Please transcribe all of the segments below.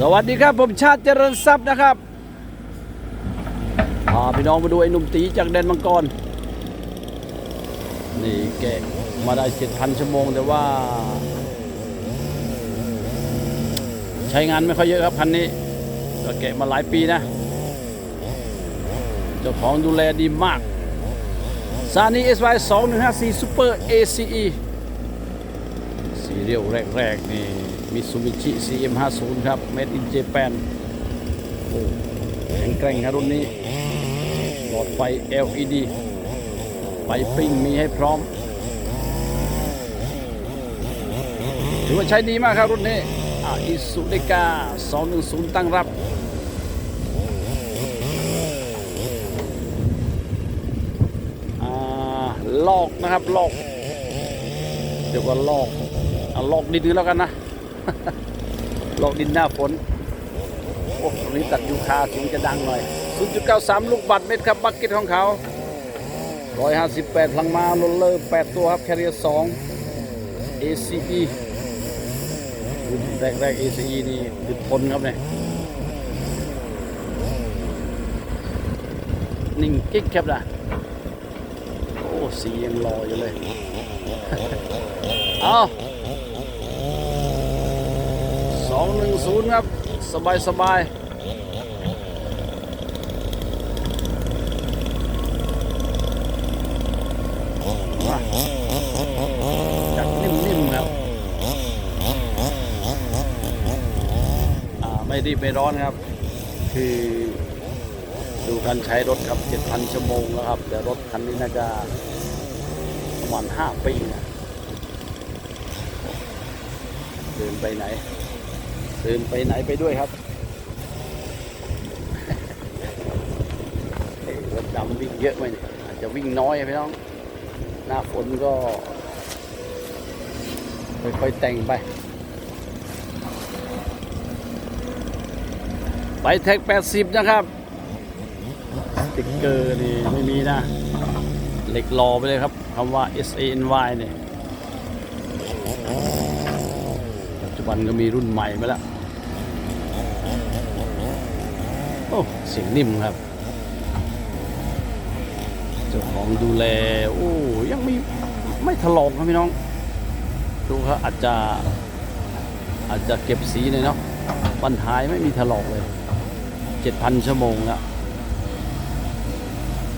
สวัสดีครับผมชาติเจริญทรัพย์นะครับพาพี่น้องมาดูไอ้หนุ่มตีจากแดนมังกร นี่แกมาได้เจ็ดพันชั่วโมงแต่ว่า ใช้งานไม่ค่อยเยอะครับพันนี้ก็แกะมาหลายปีนะเจ้าของดูแลดีมากซานี SY 2154 Super ACE สีเรียวแรกๆนี่ มิซูบิชิ CM50 ครับ Made in Japan โอ้แข็งแกร่งครับรุ่นนี้ หลอดไฟ LED ไฟปิ้งมีให้พร้อม ถือว่าใช้ดีมากครับรุ่นนี้อ่าอิสุเดกา210 ตั้งรับลอกนะครับลอก เดี๋ยวก็ลอก เอาลอกดินก็แล้วกันนะ ลอกดินหน้าฝน โอ้ตรงนี้ตัดยูคาเสียงจะดังหน่อย 0.93 ลูกบัตรเม็ดครับบักเก็ตของเขา 158 พลังมาโรลเลอร์8ตัวครับแคเรียร์2 ACE รุ่นแรกๆ ACE นี่ดึดทนครับเนี่ยนิ่งกิ๊กครับนะโอ้สียังรออยู่เลย เอา สองหนึ่งศูนย์ครับ สบายสบายจัดนิ่มๆครับไม่รีบไม่ร้อนครับ คือดูการใช้รถครับ 7,000 ชั่วโมงแล้วครับ แต่รถคันนี้น่าจะประมาณห้าปีนะเดินไปไหน เดินไปไหนไปด้วยครับเอ้ยรถดำวิ่งเยอะไหมเนี่ยอาจจะวิ่งน้อยพี่น้อง หน้าฝนก็ค่อยๆแต่งไป ไปแท็ก 80 นะครับสติ๊กเกอร์นี่ไม่มีนะ เหล็กรอไปเลยครับคำว่า S A N Y เนี่ยปัจจุบันก็มีรุ่นใหม่มาแล้ว โอ้เสียงนิ่มครับ เจ้าของดูแล โอ้ยังไม่ไม่ถลอกครับพี่น้อง ดูครับอาจจะอาจจะเก็บสีหน่อยเนาะปัญหายไม่มีถลอกเลย7,000ชั่วโมงแล้ว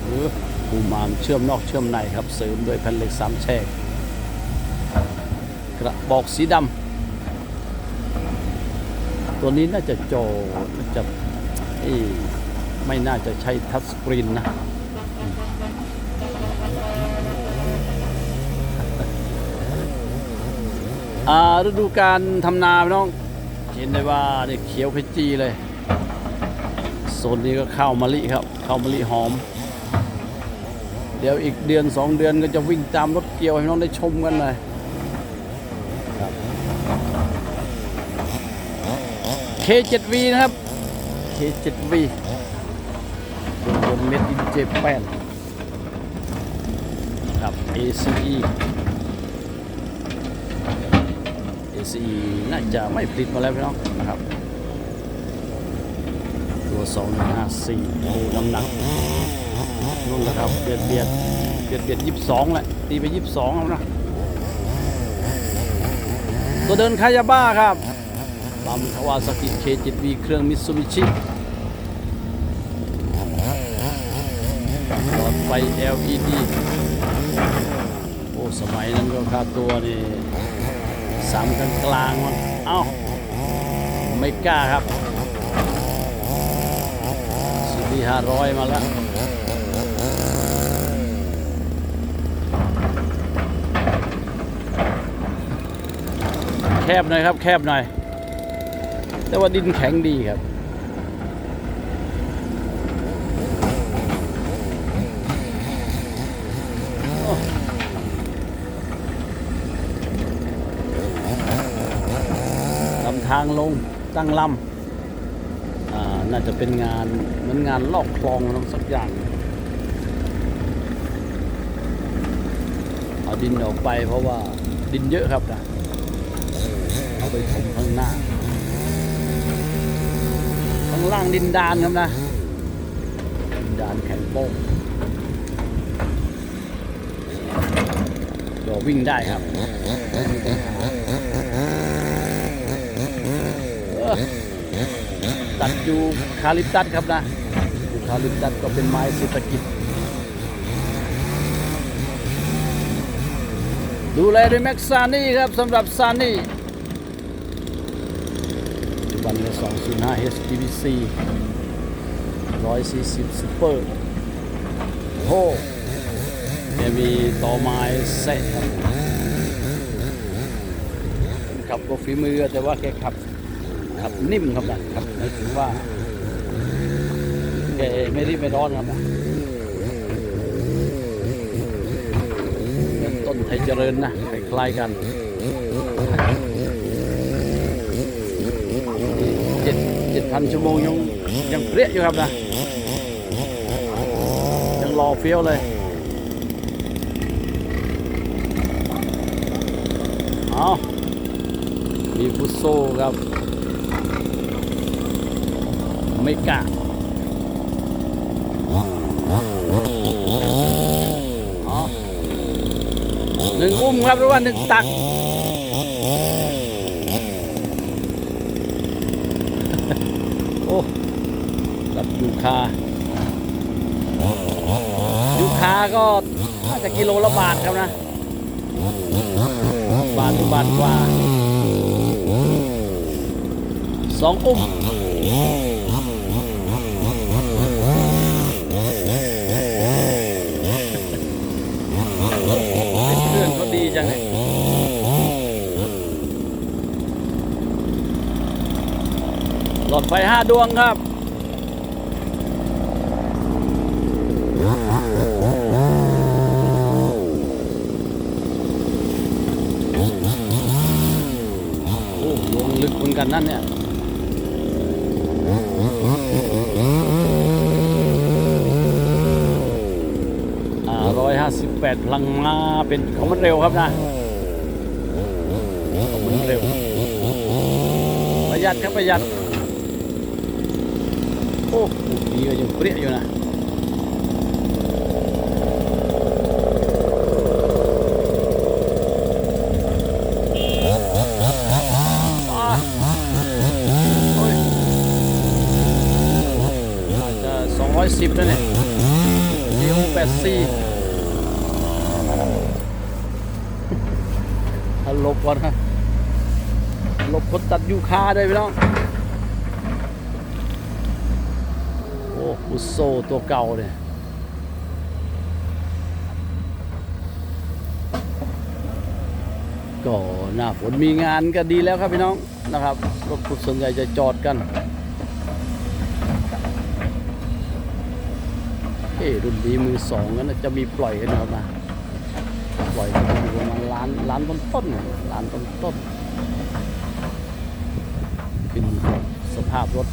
เออภูมามเชื่อมนอกเชื่อมในครับ เสริมโดยแผ่นเหล็กสามแฉกกระบอกสีดำตัวนี้น่าจะโจน่าจะอ้ย ไม่น่าจะใช้ทัชสกรีนนะอ่าฤดูการทำนาพี่น้อง เห็นได้ว่าเนี่ยเขียวขจีเลยโซนนี้ก็ข้าวมะลิครับข้าวมะลิหอม เดี๋ยวอีกเดือนสองเดือนก็จะวิ่งตามรถเกี่ยวให้น้องได้ชมกันเลยครับ K7V นะครับ K7V เม็ดอินเจแปนครับ ACE ACE น่าจะไม่ผลิตมาแล้วพี่น้องนะครับ ตัว2154โอ้น้ำหนักนู่นแหละครับเบียดเบียดเบียดเบียดยี่สิบสองแหละตีไปยี่สิบสองแล้วนะตัวเดินคายาบ้าครับลำคาวาสกิเคจิตวีเครื่องมิตซูบิชิหลอด ไฟ LED โอ้สมัยนั้นก็ค่าตัวนี่สามกลางกลางมันเอ้า ไม่กล้าครับสุดีห้าร้อยมาแล้วแคบหน่อยครับ แคบหน่อย แต่ว่าดินแข็งดีครับ โอ้ลำ ทางลงตั้งลำอ่าน่าจะเป็นงานเหมือนงานลอกคลองอะไรสักอย่างเอาดินออกไปเพราะว่าดินเยอะครับนะเอาไปถมข้างหน้าข้างล่างดินดานครับนะดินดานแข็งโป้งก็วิ่งได้ครับเออตัดอ ยูคาลิปตัสครับนะยูคาลิปตัสก็เป็นไม้เศรษฐกิจ ดูแลด้วยแม็กซานี่ครับสำหรับซานี่ปัจจุบันก็205 HPVC 140 Super โอ้จะมีต่อไม้เซตครับขับก็ฝีมือแต่ว่าแกขับ ขับนิ่มครับนะขับหมายถึงว่าแกไม่รีบไม่ร้อนครับนะเหมือนต้นไทยเจริญนะคล้ายๆกันเจ็ดเจ็ดพันชั่วโมงยังยังเปรี้ยอยู่ครับนะยังรอเฟี้ยวเลยเอามีฟุตโซครับ ไม่กะอ๋อหนึ่งอุ้มครับหรือว่าหนึ่งตักโอ้กับยูคายูคาก็น่าจะกิโลละบาทครับนะ บาทหรือบาทกว่าสองอุ้มเป็นเครื่องก็ดีจังเลย หลอดไฟห้าดวงครับ โอ้ลงลึกเหมือนกันนั่นเนี่ยอ่าร้อยห้าสิบแปดพลังมาเป็นของมันเร็วครับนะของมันเร็ว ประหยัดครับประหยัด โอ้ดีก็ยังเปรี้ยอยู่นะอ่าโอ้ยอาจจะสองร้อยสิบแล้วเนี่ยดีโอแปดสี่ถ้าหลบก่อนครับหลบคนตัดยูคาได้พี่น้อง โอุโซตัวเก่าเนี่ยก็หน้าฝนมีงานก็ดีแล้วครับพี่น้องนะครับรถขุดส่วนใหญ่จะจอดกันเอ้รุ่นนี้มือสองนั้นจะมีปล่อยกันนะครับนะปล่อยกันอยู่ประมาณล้านล้านต้นต้นๆล้านต้นต้นๆขึ้นอยู่กับสภาพรถ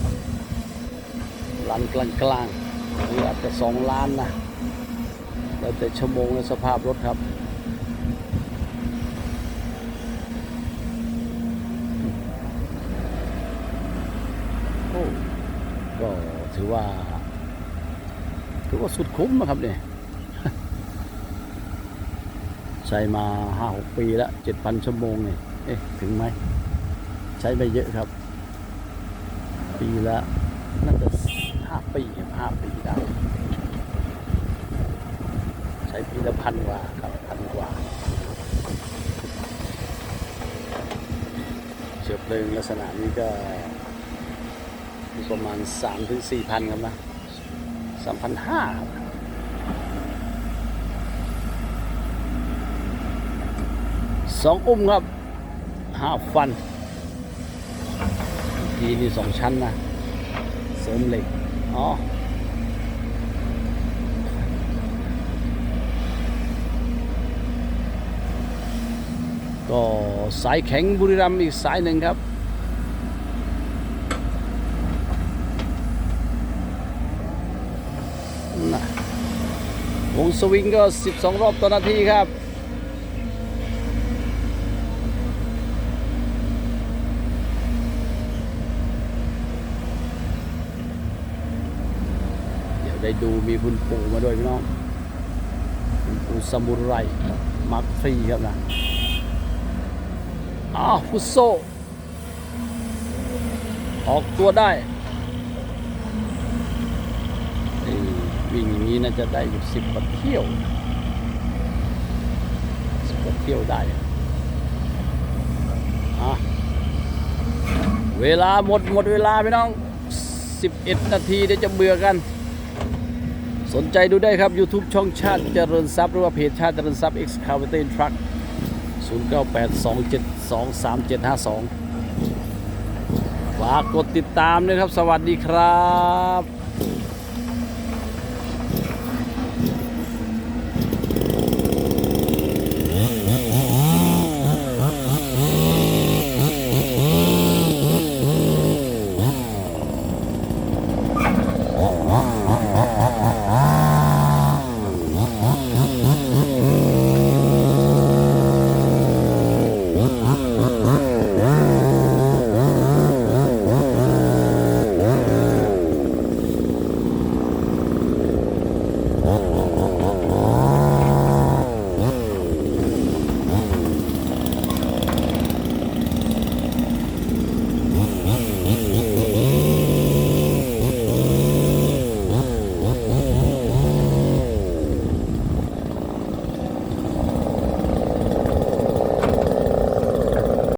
ล้านกลางกลางหรืออาจจะสองล้านนะแล้วแต่ชั่วโมงและสภาพรถครับโอ้ก็ถือว่าถือว่าสุดคุ้มนะครับเนี่ยใช้มาห้าหกปีแล้วเจ็ดพันชั่วโมงเนี่ยเอ๊ะ ถึงไหม ใช้ไปเยอะครับ ปีละาปีห้าปีได้ ใช้ปีละพันกว่าครับพันกว่า เชื้อเพลิงลักษณะนี้ก็ประมาณสามถึงสี่พันครับนะสามพันห้าสองอุ้มครับห้าฟัน ทีนี่สองชั้นนะ เสริมเหล็ก อ๋อก็สายแข็งบุรีรัมย์อีกสายหนึ่งครับวงสวิงก็ 12 รอบต่อนาทีครับ โได้ดูมีคุณปู่มาด้วยพี่น้องคุณปู่ซามูไรมักฟรีครับนะอ้าวฟุตโซ ออกตัวได้วิ่งอย่างนี้น่าจะได้อยู่สิบกว่าเที่ยวสิบกว่าเที่ยวได้อะเวลาหมดหมดเวลาพี่น้อง 11 นาทีเดี๋ยวจะเบื่อกัน สนใจดูได้ครับ YouTube ช่องชาติเจริญทรัพย์หรือว่าเพจชาติเจริญทรัพย์ Excavator Truck 0982723752 ฝากกดติดตามด้วยครับ สวัสดีครับ